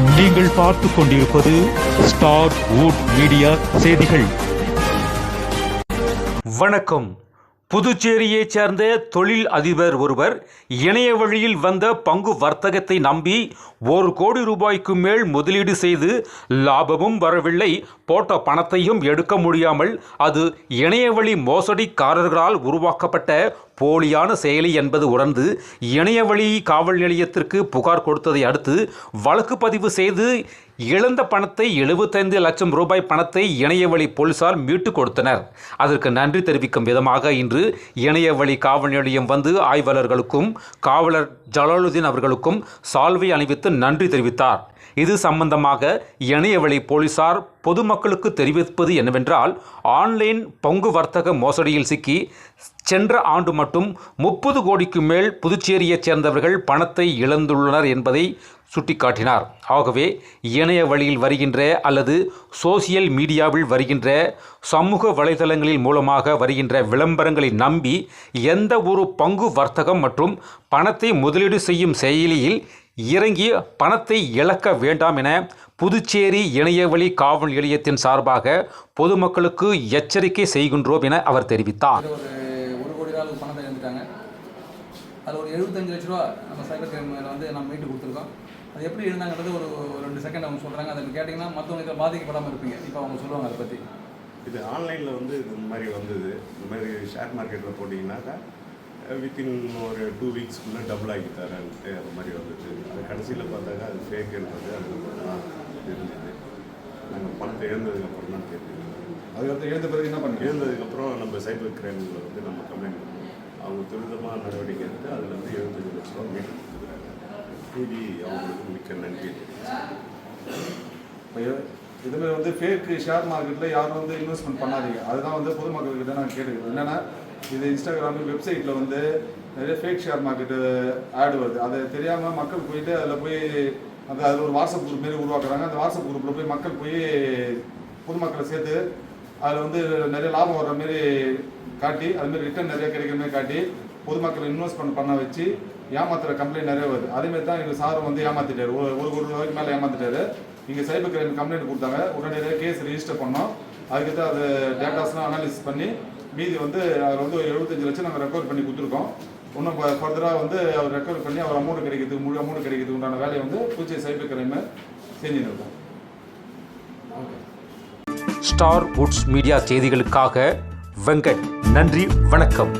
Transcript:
நீங்கள் பார்த்துக் கொண்டிருப்பது ஸ்டார் வுட் மீடியா செய்திகள். வணக்கம். புதுச்சேரியைச் சேர்ந்த தொழில் அதிபர் ஒருவர் இணைய வழியில் வந்த பங்கு வர்த்தகத்தை நம்பி ஒரு கோடி ரூபாய்க்கு மேல் முதலீடு செய்து லாபமும் வரவில்லை. போட்ட பணத்தையும் எடுக்க முடியாமல் அது இணையவழி மோசடிக்காரர்களால் உருவாக்கப்பட்ட போலியான செயலி என்பது உணர்ந்து இணையவழி காவல் நிலையத்திற்கு புகார் கொடுத்ததை அடுத்து வழக்கு பதிவு செய்து இழந்த பணத்தை எழுபத்தைந்து லட்சம் ரூபாய் பணத்தை இணையவழி போலீசார் மீட்டுக் கொடுத்தனர். அதற்கு நன்றி தெரிவிக்கும் விதமாக இன்று இணையவழி காவல் நிலையம் வந்து ஆய்வாளர்களுக்கும் காவலர் ஜலாலுதீன் அவர்களுக்கும் சால்வை அணிவித்து நன்றி தெரிவித்தார். இது சம்பந்தமாக இணையவழி போலீசார் பொதுமக்களுக்கு தெரிவிப்பது என்னவென்றால் ஆன்லைன் பங்கு வர்த்தக மோசடியில் சிக்கி சென்ற ஆண்டு மட்டும் முப்பது கோடிக்கு மேல் புதுச்சேரியைச் சேர்ந்தவர்கள் பணத்தை இழந்துள்ளனர் என்பதை சுட்டிக்காட்டினார். ஆகவே இணைய வழியில் வருகின்ற அல்லது சோசியல் மீடியாவில் வருகின்ற சமூக வலைதளங்களில் மூலமாக வருகின்ற விளம்பரங்களை நம்பி எந்த ஒரு பங்கு வர்த்தகம் மற்றும் பணத்தை முதலீடு செய்யும் செயலியில் இறங்கி பணத்தை இழக்க வேண்டாம் என புதுச்சேரி இணையவழி காவல் நிலையத்தின் சார்பாக பொதுமக்களுக்கு எச்சரிக்கை செய்கின்றோம் என அவர் தெரிவித்தார். ஒரு கோடி ரூபாய் பணத்தை எழுந்துட்டாங்க அதில் ஒரு எழுபத்தஞ்சு லட்ச ரூபா நம்ம சைபர் கிரைமில் வந்து நம்ம மீட்டு கொடுத்துருக்கோம். அது எப்படி இருந்தாங்கிறது ஒரு ரெண்டு செகண்ட் அவங்க சொல்கிறாங்க அதை கேட்டிங்கன்னா மற்றவங்க இதில் பாதிக்கப்படாமல் இருப்பீங்க. இப்போ அவங்க சொல்லுவாங்க அதை பற்றி இது ஆன்லைனில் வந்து இது இந்த மாதிரி வந்தது. இந்த மாதிரி ஷேர் மார்க்கெட்டில் போட்டிங்கனாக்கா வித்தின் ஒரு டூ வீக்ஸ்க்குள்ளே டபுள் ஆகி தரேன்ட்டு அது மாதிரி வந்தது. அது கடைசியில் பார்த்தாக்கா அது ஃபேக்குன்றது அதுக்கப்புறம் தான் தெரிஞ்சது. நாங்கள் பணத்தை இழந்ததுக்கப்புறம் தான் தெரிஞ்சது. அதுக்கப்புறம் எழுந்த பிறகு என்ன பண்ணுங்க? இழந்ததுக்கப்புறம் நம்ம சைபர் கிரைமில் வந்து நம்ம கம்ப்ளைண்ட் பண்ணோம் அவங்க துரிதமாக நடவடிக்கை எடுத்து அதில் வந்து எழுபத்தஞ்சு லட்ச ரூபா மீட்டு கொடுத்துருக்காங்க அவங்களுக்கு மிக்க நன்றி. இதுமாதிரி வந்து ஃபேக்கு ஷேர் மார்க்கெட்டில் யாரும் வந்து இன்வெஸ்ட்மெண்ட் பண்ணாதீங்க. அதுதான் வந்து பொதுமக்கள்கிட்ட நான் கேட்டுக்கிறேன். என்னென்னா இது இன்ஸ்டாகிராம் வெப்சைட்டில் வந்து நிறைய ஃபேக் ஷேர் மார்க்கெட்டு ஆடு வருது. அதை தெரியாமல் மக்கள் போயிட்டு அதில் போய் அந்த அதில் ஒரு வாட்ஸ்அப் குரூப் மாரி உருவாக்குறாங்க. அந்த வாட்ஸ்அப் குரூப்பில் போய் மக்கள் போய் பொதுமக்களை சேர்த்து அதில் வந்து நிறைய லாபம் வர்ற மாரி காட்டி அதுமாரி ரிட்டர்ன் நிறைய கிடைக்கிற மாதிரி காட்டி பொதுமக்களை இன்வெஸ்ட்மெண்ட் பண்ண வச்சு ஏமாத்துற கம்ப்ளைண்ட் நிறைய வருது. அதேமாரி தான் எங்கள் சாரும் வந்து ஏமாத்திட்டாரு. ஒரு ஒரு கோடி ரூபாய்க்கு மேலே ஏமாத்திட்டாரு. இங்கே சைபர் கிரைம் கம்ப்ளைண்ட் கொடுத்தாங்க. உடனடியாக கேஸ் ரெஜிஸ்டர் பண்ணோம். அதுக்கு அது டேட்டாஸ்லாம் அனாலிசிஸ் பண்ணி மீதி வந்து அவர் வந்து ஒரு எழுபத்தஞ்சு லட்சம் நாங்கள் ரெக்கவர் பண்ணி கொடுத்துருக்கோம். இன்னும் ஃபர்தராக வந்து அவர் ரெக்கவர் பண்ணி அவர் அமௌண்ட் கிடைக்கிறதுக்கு முழு அமௌண்ட் கிடைக்கிறதுக்கு உண்டான வேலையை வந்து பூச்சி சைபர் கிரைம் செஞ்சுன்னு இருக்கோம் ஸ்டார் வுட்ஸ் மீடியா செய்திகளுக்காக வெங்கட். நன்றி வணக்கம்.